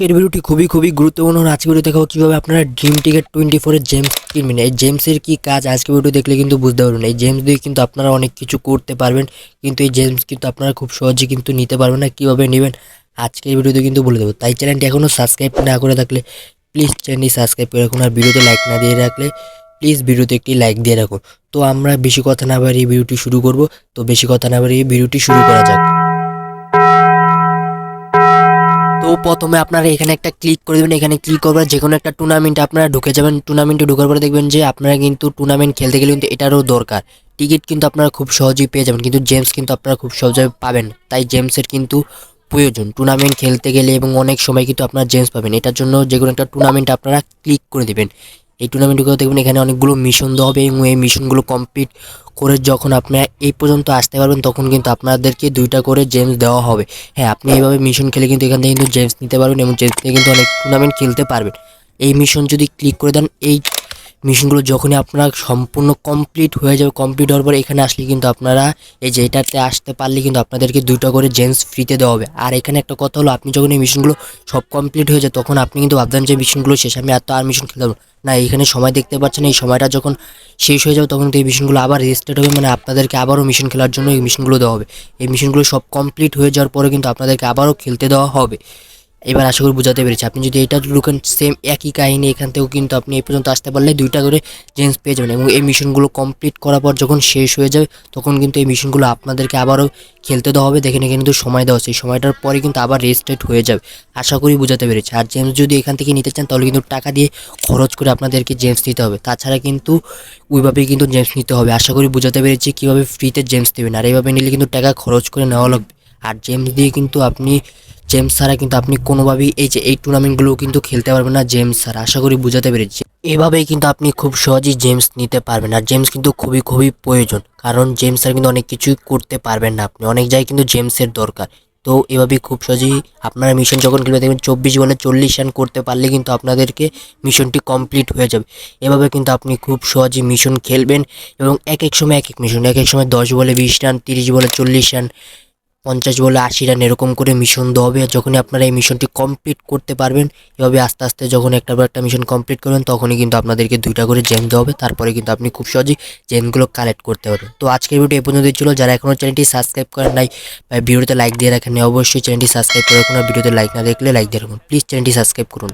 আজকের ভিডিওটি খুবই খুবই গুরুত্বপূর্ণ। আজকের ভিডিও দেখাবো কীভাবে আপনারা ড্রিম টিকেট টোয়েন্টি ফোরের জেমস কিনবেন। এই জেমসের কি কাজ? আজকে ভিডিও দেখলে কিন্তু বুঝতে পারবেন। এই জেমস দিয়ে কিন্তু আপনারা অনেক কিছু করতে পারবেন। কিন্তু এই জেমস কিন্তু আপনারা খুব সহজে কিন্তু নিতে পারবেন না। কীভাবে নেবেন? আজকের ভিডিওতে কিন্তু বলে দেবো। তাই চ্যানেলটি এখনও সাবস্ক্রাইব না করে থাকলে প্লিজ চ্যানেলটি সাবস্ক্রাইব করে রাখুন। আর ভিডিওতে লাইক না দিয়ে রাখলে প্লিজ ভিডিওতে একটি লাইক দিয়ে রাখুন। তো আমরা বেশি কথা না বাড়িয়ে ভিডিওটি শুরু করব। তো বেশি কথা না বাড়িয়ে ভিডিওটি শুরু করা যাক। প্রথমে আপনারা এখানে একটা ক্লিক করে দেবেন। এখানে ক্লিক করবার যে কোনো একটা টুর্নামেন্টে আপনারা ঢুকে যাবেন। টুর্নামেন্টে ঢুকার পরে দেখবেন যে আপনারা কিন্তু টুর্নামেন্ট খেলতে গেলে কিন্তু এটারও দরকার। টিকিট কিন্তু আপনারা খুব সহজেই পেয়ে যাবেন, কিন্তু জেমস কিন্তু আপনারা খুব সহজে পাবেন। তাই জেমসের কিন্তু প্রয়োজন। টুর্নামেন্ট খেলতে গেলে এবং অনেক সময় কিন্তু আপনারা জেমস পাবেন। এটার জন্য যে কোনো একটা টুর্নামেন্টে আপনারা ক্লিক করে দেবেন। এই টুর্নামেন্টগুলো দেখবেন এখানে অনেকগুলো মিশন দেওয়া হবে এবং এই মিশনগুলো কমপ্লিট করে যখন আপনারা এই পর্যন্ত আসতে পারবেন, তখন কিন্তু আপনাদেরকে দুইটা করে জেমস দেওয়া হবে। হ্যাঁ আপনি এইভাবে মিশন খেলে কিন্তু এখান থেকে কিন্তু জেমস নিতে পারবেন এবং জেমস থেকে কিন্তু অনেক টুর্নামেন্ট খেলতে পারবেন। এই মিশন যদি ক্লিক করে দেন, এই মিশনগুলো যখনই আপনার সম্পূর্ণ কমপ্লিট হয়ে যাবে কমপ্লিট হওয়ার পর এখানে আসলে কিন্তু আপনারা এই যে এটাতে আসতে পারলে কিন্তু আপনাদেরকে দুইটা করে জেমস ফ্রিতে দেওয়া হবে। আর এখানে একটা কথা হলো, আপনি যখন এই মিশনগুলো সব কমপ্লিট হয়ে যায়, তখন আপনি কিন্তু ভাবতেন যে মিশনগুলো শেষ, আমি আর তো আর মিশন খেলতে পারব না। এখানে সময় দেখতে পাচ্ছেন এই সময়টা যখন শেষ হয়ে যাবে, তখন কিন্তু এই মিশনগুলো আবার রেজিস্টার্ড হবে মানে আপনাদেরকে আবারও মিশন খেলার জন্য এই মিশনগুলো দেওয়া হবে। এই মিশনগুলো সব কমপ্লিট হয়ে যাওয়ার পরে কিন্তু আপনাদেরকে আবারও খেলতে দেওয়া হবে। এবার আশা করি বোঝাতে পেরেছি। আপনি যদি এটা লুকেন সেম একই কাহিনী এখান থেকেও কিন্তু আপনি এই পর্যন্ত আসতে পারলে দুইটা করে জেন্স পেয়ে যাবেন এবং এই মিশনগুলো কমপ্লিট করার পর যখন শেষ হয়ে যাবে, তখন কিন্তু এই মিশনগুলো আপনাদেরকে আবারও খেলতে দেওয়া হবে। দেখেন এখানে কিন্তু সময় দেওয়া এই সময়টার পরে কিন্তু আবার রেজিস্ট্রেট হয়ে যাবে। আশা করি বোঝাতে পেরেছি। আর জেমস যদি এখান থেকে নিতে চান, তাহলে কিন্তু টাকা দিয়ে খরচ করে আপনাদেরকে জেমস নিতে হবে। তাছাড়া কিন্তু ওইভাবেই কিন্তু জেমস নিতে হবে। আশা করি বোঝাতে পেরেছি কীভাবে ফ্রিতে জেমস দেবেন। আর এইভাবে নিলে কিন্তু টাকা খরচ করে নেওয়া লাগবে। আর জেমস দিয়ে কিন্তু আপনি জেমস ছাড়া কিন্তু আপনি কোনোভাবেই এই যে এই টুর্নামেন্টগুলো কিন্তু খেলতে পারবেন না জেমস ছাড়া। আশা করি বোঝাতে পেরেছি। এভাবেই কিন্তু আপনি খুব সহজেই জেমস নিতে পারবেন আর জেমস কিন্তু খুবই খুবই প্রয়োজন। কারণ জেমস ছাড়া কিন্তু অনেক কিছুই করতে পারবেন না আপনি। অনেক জায়গায় কিন্তু জেমসের দরকার। তো এভাবেই খুব সহজেই আপনারা মিশন যখন খেলবে দেখবেন চব্বিশ বলে চল্লিশ রান করতে পারলে কিন্তু আপনাদেরকে মিশনটি কমপ্লিট হয়ে যাবে। এভাবে কিন্তু আপনি খুব সহজেই মিশন খেলবেন এবং এক এক সময় এক এক মিশন এক এক সময় দশ বলে বিশ রান তিরিশ বলে চল্লিশ রান পঞ্চাশ বলে আশি রান এরকম করে মিশন দেওয়া হবে। যখনই আপনারা এই মিশনটি কমপ্লিট করতে পারবেন, এভাবে আস্তে আস্তে যখন একটা পর একটা মিশন কমপ্লিট করবেন, তখনই কিন্তু আপনাদেরকে দুইটা করে জেম দেওয়া হবে। তারপরে কিন্তু আপনি খুব সহজেই জেমগুলো কালেক্ট করতে পারবেন। তো আজকের ভিডিও এ পর্যন্তই ছিল। যারা এখনও চ্যানেলটি সাবস্ক্রাইব করেন নাই ভিডিওতে লাইক দিয়ে রাখেন অবশ্যই চ্যানেলটি সাবস্ক্রাইব করে আর ভিডিওতে লাইক না দেখলে লাইক দিয়ে রাখুন। প্লিজ চ্যানেলটি সাবস্ক্রাইব করুন।